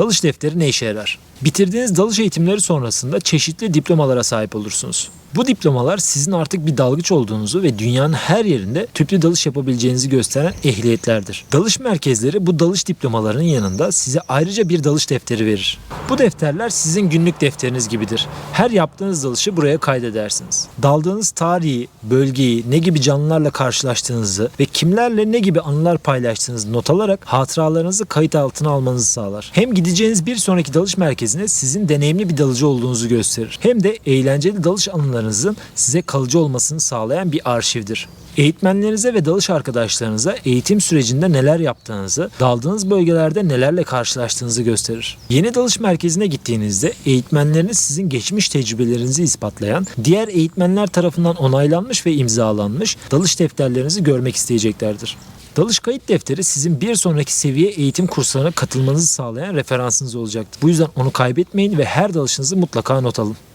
Dalış defteri ne işe yarar? Bitirdiğiniz dalış eğitimleri sonrasında çeşitli diplomalara sahip olursunuz. Bu diplomalar sizin artık bir dalgıç olduğunuzu ve dünyanın her yerinde tüplü dalış yapabileceğinizi gösteren ehliyetlerdir. Dalış merkezleri bu dalış diplomalarının yanında size ayrıca bir dalış defteri verir. Bu defterler sizin günlük defteriniz gibidir. Her yaptığınız dalışı buraya kaydedersiniz. Daldığınız tarihi, bölgeyi, ne gibi canlılarla karşılaştığınızı ve kimlerle ne gibi anılar paylaştığınızı not alarak hatıralarınızı kayıt altına almanızı sağlar. Hem gideceğiniz bir sonraki dalış merkezine sizin deneyimli bir dalıcı olduğunuzu gösterir. Hem de eğlenceli dalış anılarınızın size kalıcı olmasını sağlayan bir arşivdir. Eğitmenlerinize ve dalış arkadaşlarınıza eğitim sürecinde neler yaptığınızı, daldığınız bölgelerde nelerle karşılaştığınızı gösterir. Yeni dalış merkezine gittiğinizde eğitmenleriniz sizin geçmiş tecrübelerinizi ispatlayan, diğer eğitmenler tarafından onaylanmış ve imzalanmış dalış defterlerinizi görmek isteyeceklerdir. Dalış kayıt defteri sizin bir sonraki seviye eğitim kurslarına katılmanızı sağlayan referansınız olacaktır. Bu yüzden onu kaybetmeyin ve her dalışınızı mutlaka not alın.